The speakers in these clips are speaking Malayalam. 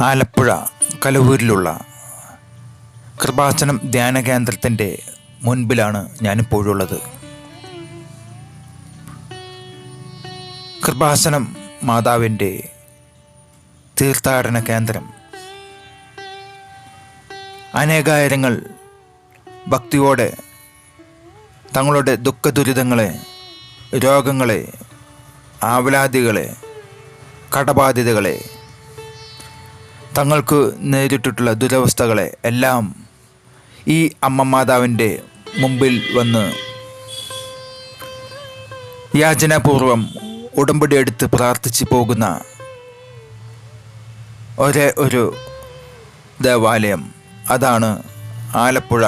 ആലപ്പുഴ കലവൂരിലുള്ള കൃപാസനം ധ്യാന കേന്ദ്രത്തിന്റെ മുൻപിലാണ് ഞാനിപ്പോഴുള്ളത്. കൃപാസനം മാതാവിന്റെ തീർത്ഥാടന കേന്ദ്രം. അനേകായിരങ്ങൾ ഭക്തിയോടെ തങ്ങളുടെ ദുഃഖദുരിതങ്ങളെ രോഗങ്ങളെ ആവലാദികളെ കടബാധ്യതകളെ തങ്ങൾക്ക് നേരിട്ടിട്ടുള്ള ദുരവസ്ഥകളെ എല്ലാം ഈ അമ്മ മാതാവിന്റെ മുമ്പിൽ വന്ന് യാചനാപൂർവം ഉടമ്പടി എടുത്ത് പ്രാർത്ഥിച്ചു പോകുന്ന ഒരേ ഒരു ദേവാലയം. അതാണ് ആലപ്പുഴ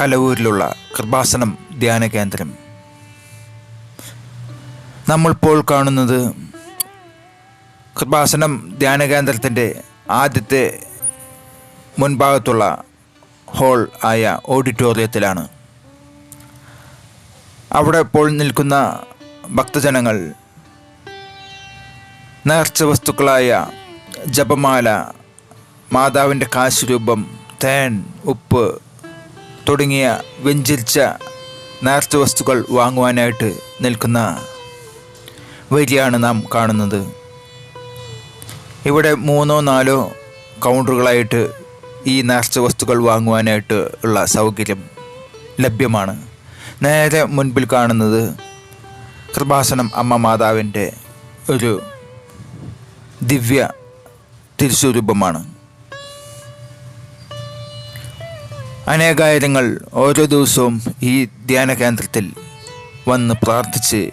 കലവൂരിലുള്ള കൃപാസനം ധ്യാന കേന്ദ്രം. നമ്മളിപ്പോൾ കാണുന്നത് കൃപാസനം ധ്യാന കേന്ദ്രത്തിന്റെ ആദ്യത്തെ മുൻഭാഗത്തുള്ള ഹോൾ ആയ ഓഡിറ്റോറിയത്തിലാണ്. അവിടെ ഇപ്പോൾ നിൽക്കുന്ന ഭക്തജനങ്ങൾ നേർച്ച വസ്തുക്കളായ ജപമാല മാതാവിന്റെ കാശുരൂപം തേൻ ഉപ്പ് തുടങ്ങിയ വെഞ്ചിരിച്ച നേർച്ച വസ്തുക്കൾ വാങ്ങുവാനായിട്ട് നിൽക്കുന്ന വരിയാണ് നാം കാണുന്നത്. ഇവിടെ മൂന്നോ നാലോ കൗണ്ടറുകളായിട്ട് ഈ നേർച്ച വസ്തുക്കൾ വാങ്ങുവാനായിട്ട് ഉള്ള സൗകര്യം ലഭ്യമാണ്. നേരെ മുൻപിൽ കാണുന്നത് കൃപാസനം അമ്മ മാതാവിന്റെ ഒരു ദിവ്യ തിരുസ്വരൂപമാണ്. അനേകായിരങ്ങൾ ഓരോ ദിവസവും ഈ ധ്യാന കേന്ദ്രത്തിൽ വന്ന് പ്രാർത്ഥിച്ച്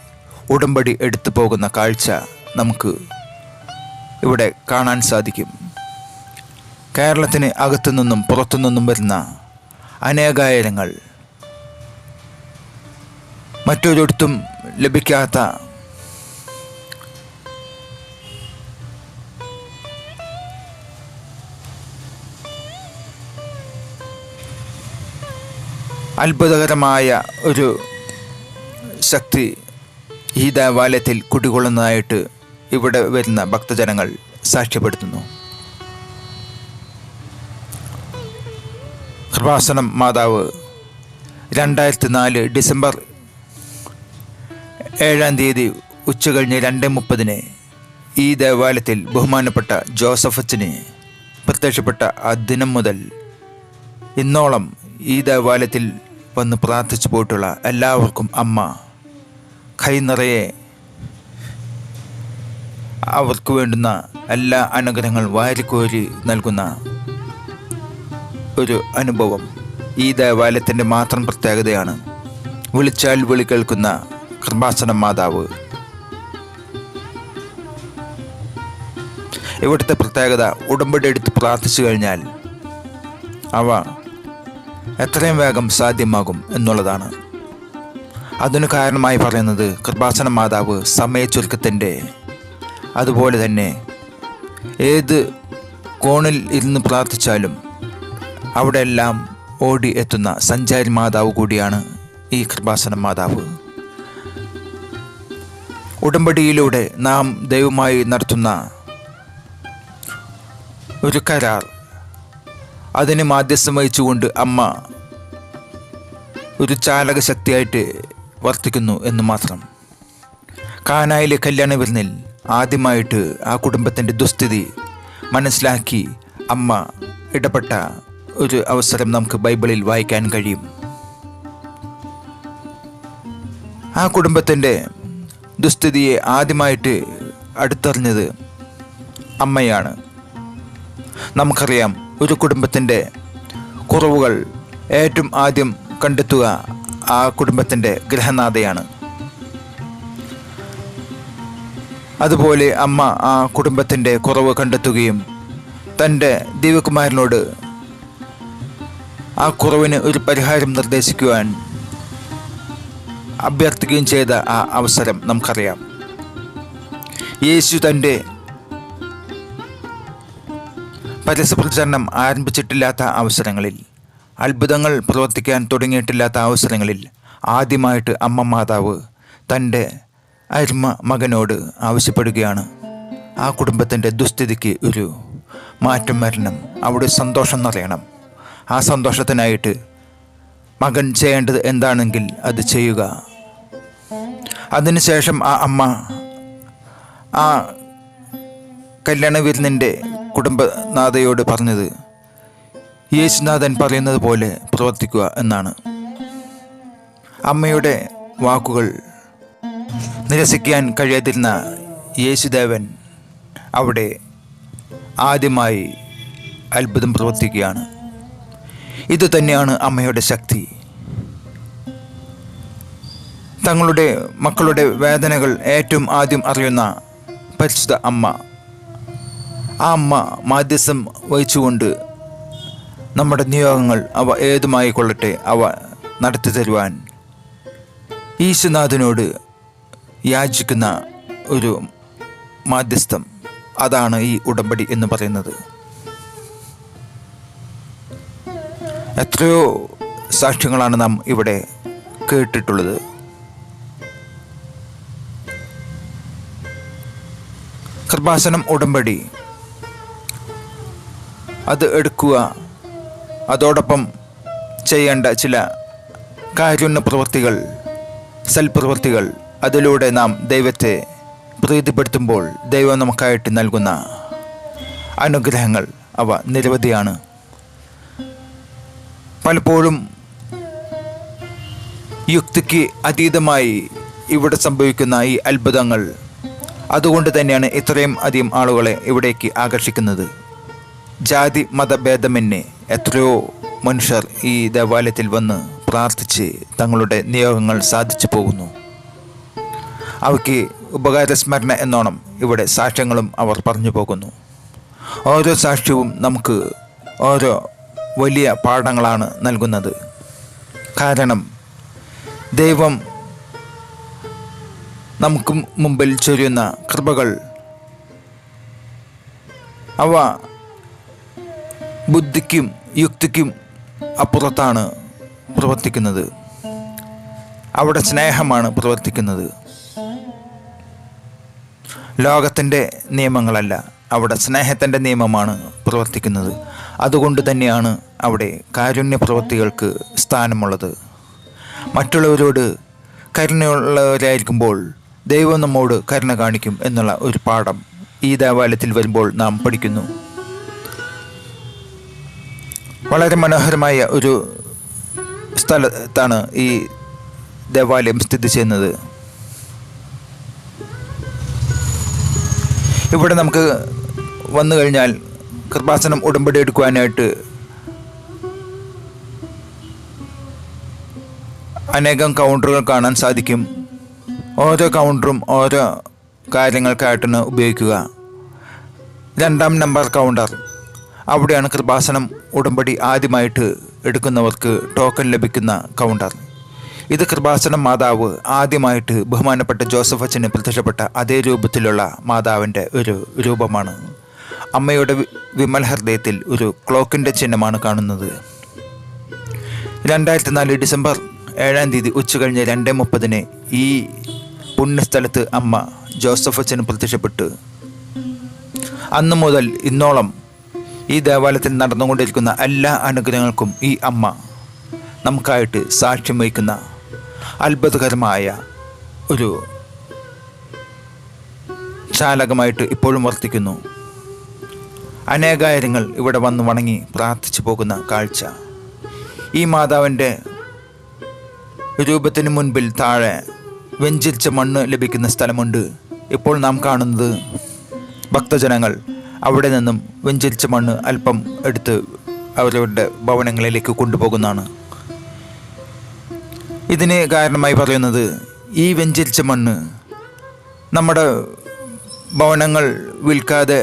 ഉടമ്പടി എടുത്തു പോകുന്ന കാഴ്ച നമുക്ക് ഇവിടെ കാണാൻ സാധിക്കും. കേരളത്തിന് അകത്തു നിന്നും പുറത്തു നിന്നും വരുന്ന അനേകായിരങ്ങൾ. മറ്റൊരിടത്തും ലഭിക്കാത്ത അത്ഭുതകരമായ ഒരു ശക്തി ഈ ദേവാലയത്തിൽ കുടികൊള്ളുന്നതായിട്ട് ഇവിടെ വരുന്ന ഭക്തജനങ്ങൾ സാക്ഷ്യപ്പെടുത്തുന്നു. കൃപാസനം മാതാവ് രണ്ടായിരത്തി നാല് ഡിസംബർ ഏഴാം തീയതി ഉച്ചകഴിഞ്ഞ് രണ്ട് മുപ്പതിന് ഈ ദേവാലയത്തിൽ ബഹുമാനപ്പെട്ട ജോസഫ് ജോസഫച്ചന് പ്രത്യക്ഷപ്പെട്ട ആ ദിനം മുതൽ ഇന്നോളം ഈ ദേവാലയത്തിൽ വന്ന് പ്രാർത്ഥിച്ചു പോയിട്ടുള്ള എല്ലാവർക്കും അമ്മ കൈ നിറയെ അവർക്ക് വേണ്ടുന്ന എല്ലാ അനുഗ്രഹങ്ങൾ വാരിക്കോരി നൽകുന്ന ഒരു അനുഭവം ഈ ദേവാലയത്തിന്റെ മാത്രം പ്രത്യേകതയാണ്. വിളിച്ചാൽ വിളി കേൾക്കുന്ന കൃപാസനം മാതാവ്. ഇവിടുത്തെ പ്രത്യേകത ഉടമ്പടി എടുത്ത് പ്രാർത്ഥിച്ചു കഴിഞ്ഞാൽ അവ എത്രയും വേഗം സാധ്യമാകും എന്നുള്ളതാണ്. അതിനു കാരണമായി പറയുന്നത് കൃപാസന മാതാവ് സമയ ചുരുക്കത്തിന്റെ അതുപോലെ തന്നെ ഏത് കോണിൽ ഇരുന്ന് പ്രാർത്ഥിച്ചാലും അവിടെയെല്ലാം ഓടി എത്തുന്ന സഞ്ചാരി മാതാവ് കൂടിയാണ് ഈ കൃപാസന മാതാവ്. ഉടമ്പടിയിലൂടെ നാം ദൈവമായി നടത്തുന്ന ഒരു കരാർ. അതിന് മാധ്യസ്ഥം വഹിച്ചുകൊണ്ട് അമ്മ ഒരു ചാലക ശക്തിയായിട്ട് വർത്തിക്കുന്നു എന്ന് മാത്രം. കാനായിലെ കല്യാണ വിരുന്നിൽ ആദ്യമായിട്ട് ആ കുടുംബത്തിന്റെ ദുസ്ഥിതി മനസ്സിലാക്കി അമ്മ ഇടപെട്ട ഒരു അവസരം നമുക്ക് ബൈബിളിൽ വായിക്കാൻ കഴിയും. ആ കുടുംബത്തിന്റെ ദുസ്ഥിതിയെ ആദ്യമായിട്ട് അടുത്തറിഞ്ഞത് അമ്മയാണ്. നമുക്കറിയാം ഒരു കുടുംബത്തിന്റെ കുറവുകൾ ഏറ്റവും ആദ്യം കണ്ടെത്തുക ആ കുടുംബത്തിന്റെ ഗ്രഹനാഥയാണ് അതുപോലെ അമ്മ ആ കുടുംബത്തിന്റെ കുറവ് കണ്ടെത്തുകയും തന്റെ ദൈവകുമാരനോട് ആ കുറവിന് ഒരു പരിഹാരം നിർദ്ദേശിക്കുവാൻ അഭ്യർത്ഥിക്കുകയും ചെയ്ത ആ അവസരം നമുക്കറിയാം. യേശു തന്റെ പരസ്യപ്രചരണം ആരംഭിച്ചിട്ടില്ലാത്ത അവസരങ്ങളിൽ അത്ഭുതങ്ങൾ പ്രവർത്തിക്കാൻ തുടങ്ങിയിട്ടില്ലാത്ത അവസരങ്ങളിൽ ആദ്യമായിട്ട് അമ്മ മാതാവ് തന്റെ അരുമ മകനോട് ആവശ്യപ്പെടുകയാണ്. ആ കുടുംബത്തിന്റെ ദുസ്ഥിതിക്ക് ഒരു മാറ്റം വരണം. അവിടെ സന്തോഷം നിറയണം. ആ സന്തോഷത്തിനായിട്ട് മകൻ ചെയ്യേണ്ടത് എന്താണെങ്കിൽ അത് ചെയ്യുക. അതിനുശേഷം ആ അമ്മ ആ കല്യാണ വിരുന്നിന്റെ കുടുംബനാഥയോട് പറഞ്ഞത് യേശുനാഥൻ പറയുന്നത് പോലെ പ്രവർത്തിക്കുക എന്നാണ്. അമ്മയുടെ വാക്കുകൾ നിരസിക്കാൻ കഴിയാതിരുന്ന യേശുദേവൻ അവിടെ ആദ്യമായി അത്ഭുതം പ്രവർത്തിക്കുകയാണ്. ഇതുതന്നെയാണ് അമ്മയുടെ ശക്തി. തങ്ങളുടെ മക്കളുടെ വേദനകൾ ഏറ്റവും ആദ്യം അറിയുന്ന പരിശുദ്ധ അമ്മ. ആ അമ്മ മാധ്യസ്ഥം വഹിച്ചുകൊണ്ട് നമ്മുടെ നിയോഗങ്ങൾ അവ ഏതുമായി കൊള്ളട്ടെ അവ നടത്തി തരുവാൻ ഈശുനാഥനോട് യാചിക്കുന്ന ഒരു മാധ്യസ്ഥം. അതാണ് ഈ ഉടമ്പടി എന്ന് പറയുന്നത്. എത്രയോ സാക്ഷ്യങ്ങളാണ് നാം ഇവിടെ കേട്ടിട്ടുള്ളത്. കൃപാസനം ഉടമ്പടി. അത് എടുക്കുക. അതോടൊപ്പം ചെയ്യേണ്ട ചില കാരുണ്യ പ്രവൃത്തികൾ സൽപ്രവൃത്തികൾ അതിലൂടെ നാം ദൈവത്തെ പ്രീതിപ്പെടുത്തുമ്പോൾ ദൈവം നമുക്കായിട്ട് നൽകുന്ന അനുഗ്രഹങ്ങൾ അവ നിരവധിയാണ്. പലപ്പോഴും യുക്തിക്ക് അതീതമായി ഇവിടെ സംഭവിക്കുന്ന ഈ അത്ഭുതങ്ങൾ അതുകൊണ്ട് തന്നെയാണ് ഇത്രയും അധികം ആളുകളെ ഇവിടേക്ക് ആകർഷിക്കുന്നത്. ജാതി മതഭേദമെന്നെ എത്രയോ മനുഷ്യർ ഈ ദേവാലയത്തിൽ വന്ന് പ്രാർത്ഥിച്ച് തങ്ങളുടെ നിയോഗങ്ങൾ സാധിച്ചു പോകുന്നു. അവയ്ക്ക് ഉപകാരസ്മരണ എന്നോണം ഇവിടെ സാക്ഷ്യങ്ങളും അവർ പറഞ്ഞു പോകുന്നു. ഓരോ സാക്ഷ്യവും നമുക്ക് ഓരോ വലിയ പാഠങ്ങളാണ് നൽകുന്നത്. കാരണം ദൈവം നമുക്ക് മുമ്പിൽ ചൊരിയുന്ന കൃപകൾ അവ ബുദ്ധിക്കും യുക്തിക്കും അപ്പുറത്താണ് പ്രവർത്തിക്കുന്നത്. അവിടെ സ്നേഹമാണ് പ്രവർത്തിക്കുന്നത്. ലോകത്തിന്റെ നിയമങ്ങളല്ല അവിടെ സ്നേഹത്തിന്റെ നിയമമാണ് പ്രവർത്തിക്കുന്നത്. അതുകൊണ്ട് തന്നെയാണ് അവിടെ കാരുണ്യ പ്രവൃത്തികൾക്ക് സ്ഥാനമുള്ളത്. മറ്റുള്ളവരോട് കരുണയുള്ളവരായിരിക്കുമ്പോൾ ദൈവം നമ്മോട് കരുണ കാണിക്കും എന്നുള്ള ഒരു പാഠം ഈ ദേവാലയത്തിൽ വരുമ്പോൾ നാം പഠിക്കുന്നു. വളരെ മനോഹരമായ ഒരു സ്ഥലത്താണ് ഈ ദേവാലയം സ്ഥിതി ചെയ്യുന്നത്. ഇവിടെ നമുക്ക് വന്നു കഴിഞ്ഞാൽ കൃപാസനം ഉടമ്പടി എടുക്കുവാനായിട്ട് അനേകം കൗണ്ടറുകൾ കാണാൻ സാധിക്കും. ഓരോ കൗണ്ടറും ഓരോ കാര്യങ്ങൾക്കായിട്ടാണ് ഉപയോഗിക്കുക. രണ്ടാം നമ്പർ കൗണ്ടർ അവിടെയാണ് കൃപാസനം ഉടമ്പടി ആദ്യമായിട്ട് എടുക്കുന്നവർക്ക് ടോക്കൺ ലഭിക്കുന്ന കൗണ്ടർ ഇത് കൃപാസനം മാതാവ് ആദ്യമായിട്ട് ബഹുമാനപ്പെട്ട ജോസഫ് അച്ഛന് പ്രത്യക്ഷപ്പെട്ട അതേ രൂപത്തിലുള്ള മാതാവിന്റെ ഒരു രൂപമാണ്. അമ്മയുടെ വിമൽ ഹൃദയത്തിൽ ഒരു ക്ലോക്കിന്റെ ചിഹ്നമാണ് കാണുന്നത്. രണ്ടായിരത്തി നാല് ഡിസംബർ ഏഴാം തീയതി ഉച്ച ഉച്ചകഴിഞ്ഞ് രണ്ട് മുപ്പതിന് ഈ പുണ്യസ്ഥലത്ത് അമ്മ ജോസഫ് അച്ഛന് പ്രത്യക്ഷപ്പെട്ടു. അന്നു മുതൽ ഇന്നോളം ഈ ദേവാലയത്തിൽ നടന്നുകൊണ്ടിരിക്കുന്ന എല്ലാ അനുഗ്രഹങ്ങൾക്കും ഈ അമ്മ നമുക്കായിട്ട് സാക്ഷ്യം വഹിക്കുന്ന അത്ഭുതകരമായ ഒരു ചാലകമായിട്ട് ഇപ്പോഴും വർത്തിക്കുന്നു. അനേകായിരങ്ങൾ ഇവിടെ വന്ന് വണങ്ങി പ്രാർത്ഥിച്ചു പോകുന്ന കാഴ്ച. ഈ മാതാവിന്റെ രൂപത്തിന് മുൻപിൽ താഴെ വെഞ്ചിരിച്ച മണ്ണ് ലഭിക്കുന്ന സ്ഥലമുണ്ട്. ഇപ്പോൾ നാം കാണുന്നത് ഭക്തജനങ്ങൾ അവിടെ നിന്നും വെഞ്ചരിച്ച മണ്ണ് അല്പം എടുത്ത് അവരവരുടെ ഭവനങ്ങളിലേക്ക് കൊണ്ടുപോകുന്നതാണ്. ഇതിന് കാരണമായി പറയുന്നത് ഈ വെഞ്ചരിച്ച മണ്ണ് നമ്മുടെ ഭവനങ്ങൾ വിൽക്കാതെ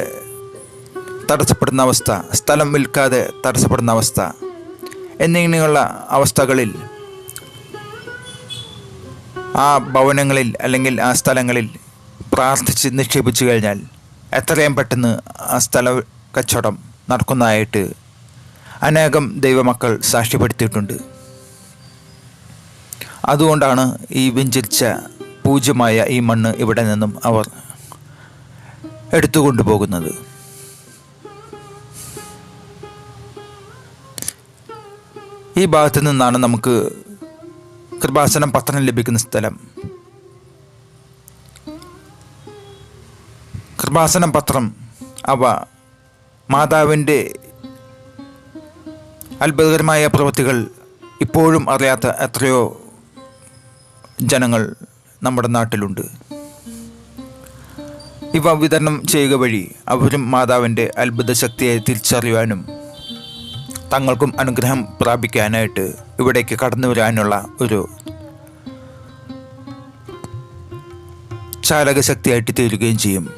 തടസ്സപ്പെടുന്ന അവസ്ഥ സ്ഥലം വിൽക്കാതെ തടസ്സപ്പെടുന്ന അവസ്ഥ എന്നിങ്ങനെയുള്ള അവസ്ഥകളിൽ ആ ഭവനങ്ങളിൽ അല്ലെങ്കിൽ ആ സ്ഥലങ്ങളിൽ പ്രാർത്ഥിച്ച് നിക്ഷേപിച്ചു കഴിഞ്ഞാൽ എത്രയും പെട്ടെന്ന് ആ സ്ഥല കച്ചവടം നടക്കുന്നതായിട്ട് അനേകം ദൈവമക്കൾ സാക്ഷ്യപ്പെടുത്തിയിട്ടുണ്ട്. അതുകൊണ്ടാണ് ഈ വിഞ്ചിച്ച പൂജ്യമായ ഈ മണ്ണ് ഇവിടെ നിന്നും അവർ എടുത്തുകൊണ്ടു പോകുന്നത്. ഈ ഭാഗത്ത് നിന്നാണ് നമുക്ക് കൃപാസനം പത്രം ലഭിക്കുന്ന സ്ഥലം. കൃപാസനം പത്രം അവ മാതാവിന്റെ അത്ഭുതകരമായ പ്രവൃത്തികൾ ഇപ്പോഴും അറിയാത്ത എത്രയോ ജനങ്ങൾ നമ്മുടെ നാട്ടിലുണ്ട്. ഇവ വിതരണം ചെയ്യുക വഴി അവരും മാതാവിന്റെ അത്ഭുത ശക്തിയെ തിരിച്ചറിയുവാനും തങ്ങൾക്കും അനുഗ്രഹം പ്രാപിക്കാനായിട്ട് ഇവിടേക്ക് കടന്നു വരാനുള്ള ഒരു ചാലകശക്തിയായിട്ട് തീരുകയും ചെയ്യും.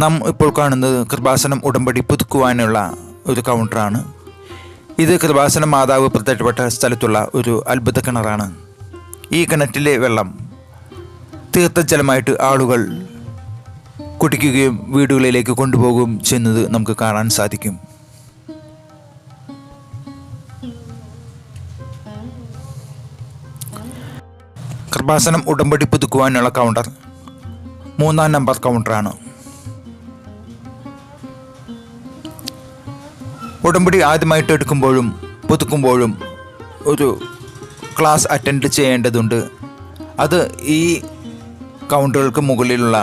നാം ഇപ്പോൾ കാണുന്നത് കൃപാസനം ഉടമ്പടി പുതുക്കുവാനുള്ള ഒരു കൗണ്ടറാണ് ഇത് കൃപാസന മാതാവ് പ്രത്യക്ഷപ്പെട്ട സ്ഥലത്തുള്ള ഒരു അത്ഭുത കിണറാണ്. ഈ കിണറ്റിലെ വെള്ളം തീർത്ഥജലമായിട്ട് ആളുകൾ കുടിക്കുകയും വീടുകളിലേക്ക് കൊണ്ടുപോകുകയും ചെയ്യുന്നത് നമുക്ക് കാണാൻ സാധിക്കും. കൃപാസനം ഉടമ്പടി പുതുക്കുവാനുള്ള കൗണ്ടർ മൂന്നാം നമ്പർ കൗണ്ടറാണ്. ഉടമ്പടി ആദ്യമായിട്ട് എടുക്കുമ്പോഴും പുതുക്കുമ്പോഴും ഒരു ക്ലാസ് അറ്റൻഡ് ചെയ്യേണ്ടതുണ്ട്. അത് ഈ കൗണ്ടറുകൾക്ക് മുകളിലുള്ള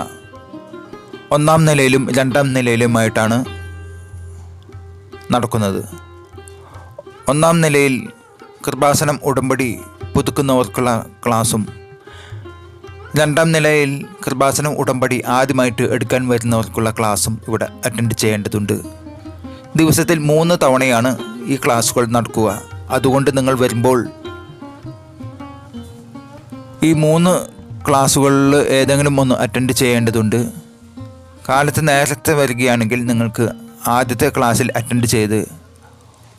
ഒന്നാം നിലയിലും രണ്ടാം നിലയിലുമായിട്ടാണ് നടക്കുന്നത്. ഒന്നാം നിലയിൽ കൃപാസനം ഉടമ്പടി പുതുക്കുന്നവർക്കുള്ള ക്ലാസ്സും രണ്ടാം നിലയിൽ കൃപാസനം ഉടമ്പടി ആദ്യമായിട്ട് എടുക്കാൻ വരുന്നവർക്കുള്ള ക്ലാസ്സും ഇവിടെ അറ്റൻഡ് ചെയ്യേണ്ടതുണ്ട്. ദിവസത്തിൽ മൂന്ന് തവണയാണ് ഈ ക്ലാസ്സുകൾ നടക്കുക. അതുകൊണ്ട് നിങ്ങൾ വരുമ്പോൾ ഈ മൂന്ന് ക്ലാസ്സുകളിൽ ഏതെങ്കിലും ഒന്ന് അറ്റൻഡ് ചെയ്യേണ്ടതുണ്ട്. കാലത്ത് നേരത്തെ വരികയാണെങ്കിൽ നിങ്ങൾക്ക് ആദ്യത്തെ ക്ലാസ്സിൽ അറ്റൻഡ് ചെയ്ത്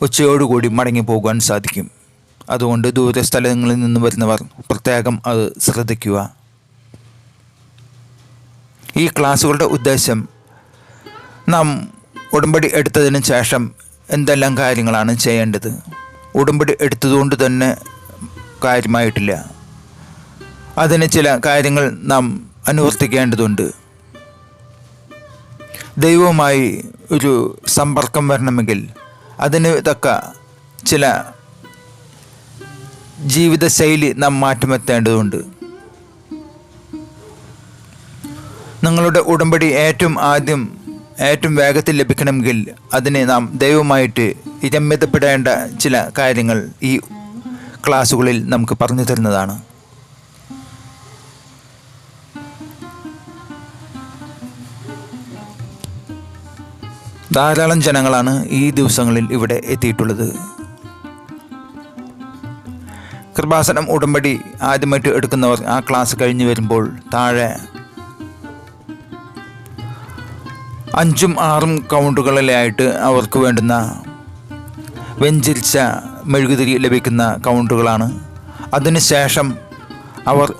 ഉച്ചയോടുകൂടി മടങ്ങി പോകുവാൻ സാധിക്കും. അതുകൊണ്ട് ദൂരസ്ഥലങ്ങളിൽ നിന്ന് വരുന്നവർ പ്രത്യേകം അത് ശ്രദ്ധിക്കുക. ഈ ക്ലാസ്സുകളുടെ ഉദ്ദേശം നാം ഉടമ്പടി എടുത്തതിന് ശേഷം എന്തെല്ലാം കാര്യങ്ങളാണ് ചെയ്യേണ്ടത്? ഉടമ്പടി എടുത്തതുകൊണ്ട് തന്നെ കാര്യമായിട്ടില്ല. അതിന് ചില കാര്യങ്ങൾ നാം അനുവർത്തിക്കേണ്ടതുണ്ട്. ദൈവവുമായി ഒരു സമ്പർക്കം വരണമെങ്കിൽ അതിന് തക്ക ചില ജീവിതശൈലി നാം മാറ്റമെത്തേണ്ടതുണ്ട് നിങ്ങളുടെ ഉടമ്പടി ഏറ്റവും ആദ്യം ഏറ്റവും വേഗത്തിൽ ലഭിക്കണമെങ്കിൽ അതിനെ നാം ദൈവമായിട്ട് രമ്യതപ്പെടേണ്ട ചില കാര്യങ്ങൾ ഈ ക്ലാസ്സുകളിൽ നമുക്ക് പറഞ്ഞു തരുന്നതാണ്. ധാരാളം ജനങ്ങളാണ് ഈ ദിവസങ്ങളിൽ ഇവിടെ എത്തിയിട്ടുള്ളത്. കൃപാസനം ഉടമ്പടി ആദ്യമായിട്ട് എടുക്കുന്നവർ ആ ക്ലാസ് കഴിഞ്ഞ് വരുമ്പോൾ താഴെ അഞ്ചും ആറും കൗണ്ടുകളിലായിട്ട് അവർക്ക് വേണ്ടുന്ന വെഞ്ചിരിച്ച മെഴുകുതിരി ലഭിക്കുന്ന കൗണ്ടുകളാണ്. അതിനുശേഷം അവർ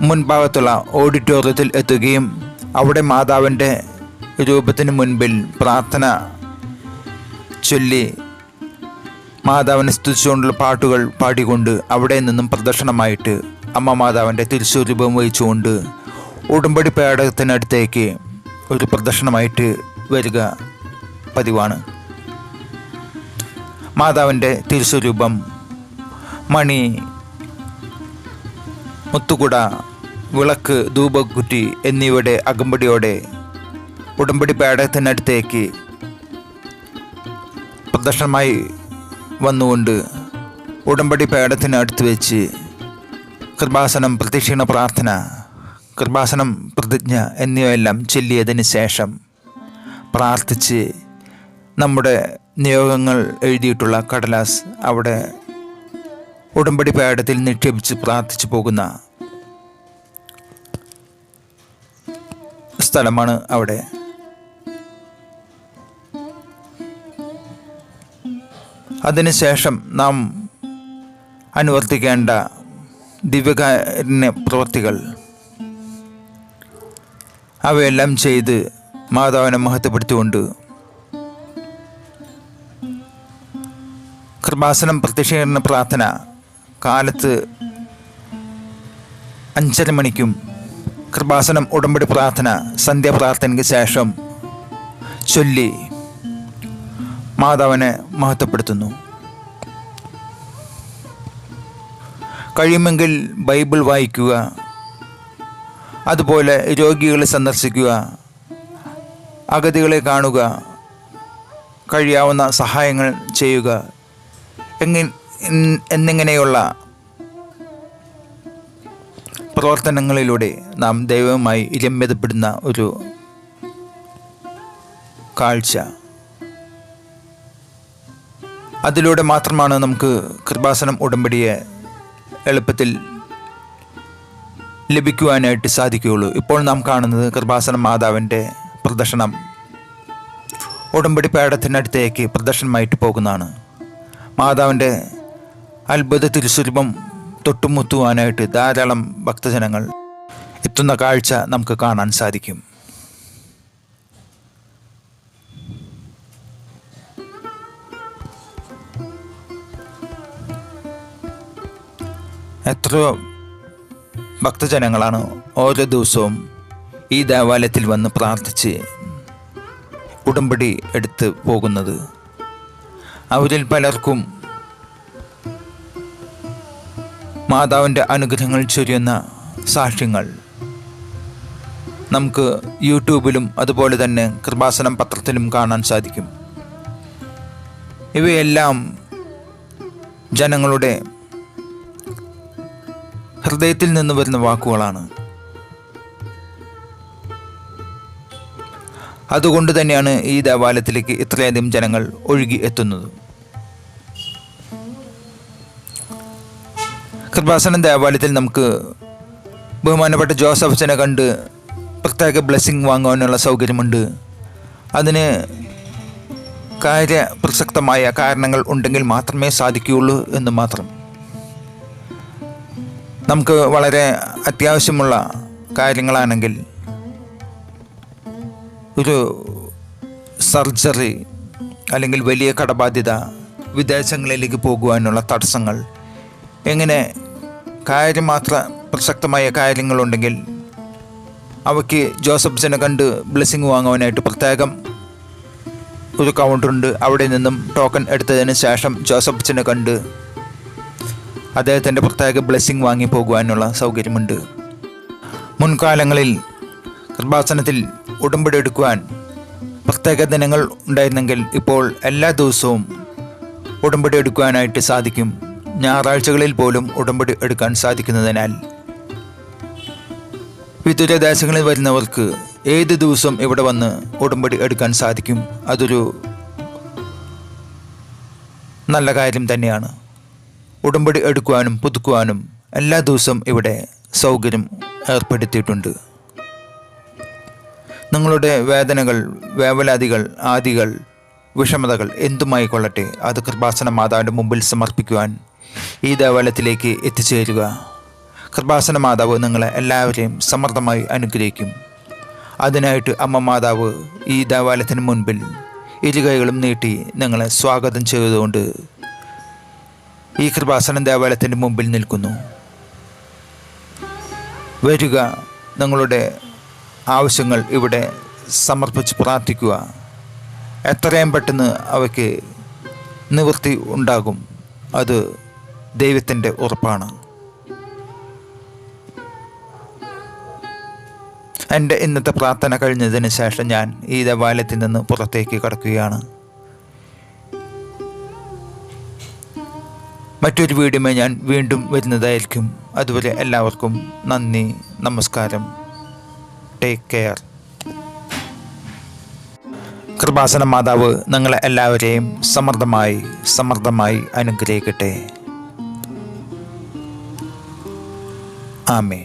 മുൻഭാഗത്തുള്ള ഓഡിറ്റോറിയത്തിൽ എത്തുകയും അവിടെ മാതാവിന്റെ രൂപത്തിന് മുൻപിൽ പ്രാർത്ഥന ചൊല്ലി മാതാവിനെ സ്തുതിച്ചുകൊണ്ടുള്ള പാട്ടുകൾ പാടിക്കൊണ്ട് അവിടെ നിന്നും പ്രദർശനമായിട്ട് അമ്മ മാതാവിന്റെ തിരിച്ചു രൂപം വഹിച്ചുകൊണ്ട് ഉടമ്പടി പേടകത്തിനടുത്തേക്ക് ഒരു പ്രദർശനമായിട്ട് വരിക പതിവാണ്. മാതാവിന്റെ തിരുസ്വരൂപം മണി മുത്തുകുട വിളക്ക് ധൂപക്കുറ്റി എന്നിവയുടെ അകമ്പടിയോടെ ഉടമ്പടി പേടകത്തിനടുത്തേക്ക് പ്രദർശനമായി വന്നുകൊണ്ട് ഉടമ്പടി പേടത്തിനടുത്ത് വെച്ച് കൃപാസനം പ്രദക്ഷിണ പ്രാർത്ഥന കൃപാസനം പ്രതിജ്ഞ എന്നിവയെല്ലാം ചൊല്ലിയതിന് ശേഷം പ്രാർത്ഥിച്ച് നമ്മുടെ നിയോഗങ്ങൾ എഴുതിയിട്ടുള്ള കടലാസ് അവിടെ ഉടമ്പടി പേടത്തിൽ നിക്ഷേപിച്ച് പ്രാർത്ഥിച്ചു പോകുന്ന സ്ഥലമാണ് അവിടെ. അതിനുശേഷം നാം അനുവർത്തിക്കേണ്ട ദിവ്യകാരുണ്യ പ്രവൃത്തികൾ അവയെല്ലാം ചെയ്ത് മാതാവിനെ മഹത്വപ്പെടുത്തിക്കൊണ്ട് കൃപാസനം പ്രത്യക്ഷീകരണ പ്രാർത്ഥന കാലത്ത് അഞ്ചര മണിക്കും കൃപാസനം ഉടമ്പടി പ്രാർത്ഥന സന്ധ്യാപ്രാർത്ഥനയ്ക്ക് ശേഷം ചൊല്ലി മാതാവിനെ മഹത്വപ്പെടുത്തുന്നു. കഴിയുമെങ്കിൽ ബൈബിൾ വായിക്കുക അതുപോലെ രോഗികളെ സന്ദർശിക്കുക അഗതികളെ കാണുക കഴിയാവുന്ന സഹായങ്ങൾ ചെയ്യുക എങ്ങ എന്നിങ്ങനെയുള്ള പ്രവർത്തനങ്ങളിലൂടെ നാം ദൈവവുമായി രമ്യതപ്പെടുന്ന ഒരു കാഴ്ച. അതിലൂടെ മാത്രമാണ് നമുക്ക് കൃപാസനം ഉടമ്പടിയെ എളുപ്പത്തിൽ ലഭിക്കുവാനായിട്ട് സാധിക്കുകയുള്ളൂ. ഇപ്പോൾ നാം കാണുന്നത് കൃപാസന മാതാവിന്റെ പ്രദർശനം. ഉടമ്പടി പേടത്തിനടുത്തേക്ക് പ്രദർശനമായിട്ട് പോകുന്നതാണ്. മാതാവിന്റെ അത്ഭുത തിരുസ്വരൂപം തൊട്ടുമുത്തുവാനായിട്ട് ധാരാളം ഭക്തജനങ്ങൾ എത്തുന്ന കാഴ്ച നമുക്ക് കാണാൻ സാധിക്കും. എത്രയോ ഭക്തജനങ്ങളാണ് ഓരോ ദിവസവും ഈ ദേവാലയത്തിൽ വന്ന് പ്രാർത്ഥിച്ച് ഉടമ്പടി എടുത്ത് പോകുന്നത്. അവരിൽ പലർക്കും മാതാവിന്റെ അനുഗ്രഹങ്ങൾ ചൊരിയുന്ന സാക്ഷ്യങ്ങൾ. നമുക്ക് യൂട്യൂബിലും അതുപോലെ തന്നെ കൃപാസനം പത്രത്തിലും കാണാൻ സാധിക്കും. ഇവയെല്ലാം ജനങ്ങളുടെ ഹൃദയത്തിൽ നിന്ന് വരുന്ന വാക്കുകളാണ്. അതുകൊണ്ട് തന്നെയാണ് ഈ ദേവാലയത്തിലേക്ക് ഇത്രയധികം ജനങ്ങൾ ഒഴുകി എത്തുന്നത്. കൃപാസനം ദേവാലയത്തിൽ നമുക്ക് ബഹുമാനപ്പെട്ട ജോസഫച്ചനെ കണ്ട് പ്രത്യേക ബ്ലെസ്സിങ് വാങ്ങുവാനുള്ള സൗകര്യമുണ്ട്. അതിന് കാര്യ പ്രസക്തമായ കാരണങ്ങൾ ഉണ്ടെങ്കിൽ മാത്രമേ സാധിക്കുകയുള്ളൂ എന്ന് മാത്രം. നമുക്ക് വളരെ അത്യാവശ്യമുള്ള കാര്യങ്ങളാണെങ്കിൽ ഒരു സർജറി അല്ലെങ്കിൽ വലിയ കടബാധ്യത വിദേശങ്ങളിലേക്ക് പോകുവാനുള്ള തടസ്സങ്ങൾ എങ്ങനെ കാര്യമാത്ര പ്രസക്തമായ കാര്യങ്ങളുണ്ടെങ്കിൽ അവയ്ക്ക് ജോസഫ്സിനെ കണ്ട് ബ്ലെസ്സിങ് വാങ്ങുവാനായിട്ട് പ്രത്യേകം ഒരു കൗണ്ടറുണ്ട് അവിടെ നിന്നും ടോക്കൺ എടുത്തതിന് ശേഷം ജോസഫ്സിനെ കണ്ട് അദ്ദേഹത്തിന്റെ പ്രത്യേക ബ്ലെസ്സിങ് വാങ്ങി പോകുവാനുള്ള സൗകര്യമുണ്ട്. മുൻകാലങ്ങളിൽ കൃപാസനത്തിൽ ഉടമ്പടി എടുക്കുവാൻ പ്രത്യേക ദിനങ്ങൾ ഉണ്ടായിരുന്നെങ്കിൽ ഇപ്പോൾ എല്ലാ ദിവസവും ഉടമ്പടി എടുക്കുവാനായിട്ട് സാധിക്കും. ഞായറാഴ്ചകളിൽ പോലും ഉടമ്പടി എടുക്കാൻ സാധിക്കുന്നതിനാൽ. വിദൂര ദേശങ്ങളിൽ വരുന്നവർക്ക് ഏത് ദിവസം ഇവിടെ വന്ന് ഉടമ്പടി എടുക്കാൻ സാധിക്കും? അതൊരു നല്ല കാര്യം തന്നെയാണ്. ഉടമ്പടി എടുക്കുവാനും പുതുക്കുവാനും എല്ലാ ദിവസവും ഇവിടെ സൗകര്യം ഏർപ്പെടുത്തിയിട്ടുണ്ട്. നിങ്ങളുടെ വേദനകൾ വേവലാതികൾ ആദികൾ വിഷമതകൾ എന്തുമായി കൊള്ളട്ടെ അത് കൃപാസന മാതാവിന്റെ മുമ്പിൽ സമർപ്പിക്കുവാൻ ഈ ദേവാലയത്തിലേക്ക് എത്തിച്ചേരുക. കൃപാസന മാതാവ് നിങ്ങളെ എല്ലാവരെയും സമർത്ഥമായി അനുഗ്രഹിക്കും. അതിനായിട്ട് അമ്മ മാതാവ് ഈ ദേവാലയത്തിന് മുൻപിൽ ഇരുകൈകളും നീട്ടി നിങ്ങളെ സ്വാഗതം ചെയ്തുകൊണ്ട് ഈ കൃപാസനം ദേവാലയത്തിന്റെ മുമ്പിൽ നിൽക്കുന്നു. വരിക നിങ്ങളുടെ ആവശ്യങ്ങൾ ഇവിടെ സമർപ്പിച്ച് പ്രാർത്ഥിക്കുക. എത്രയും പെട്ടെന്ന് അവയ്ക്ക് നിവൃത്തി ഉണ്ടാകും. അത് ദൈവത്തിന്റെ ഉറപ്പാണ്. എന്റെ ഇന്നത്തെ പ്രാർത്ഥന കഴിഞ്ഞതിന് ശേഷം ഞാൻ ഈ ദേവാലയത്തിൽ നിന്ന് പുറത്തേക്ക് കടക്കുകയാണ്. മറ്റൊരു വീഡിയോ ഞാൻ വീണ്ടും വരുന്നതായിരിക്കും. അതുവരെ എല്ലാവർക്കും നന്ദി നമസ്കാരം. ടേക്ക് കെയർ കൃപാസന മാതാവ് നിങ്ങളെ എല്ലാവരെയും സമൃദ്ധമായി സമൃദ്ധമായി അനുഗ്രഹിക്കട്ടെ. ആമേ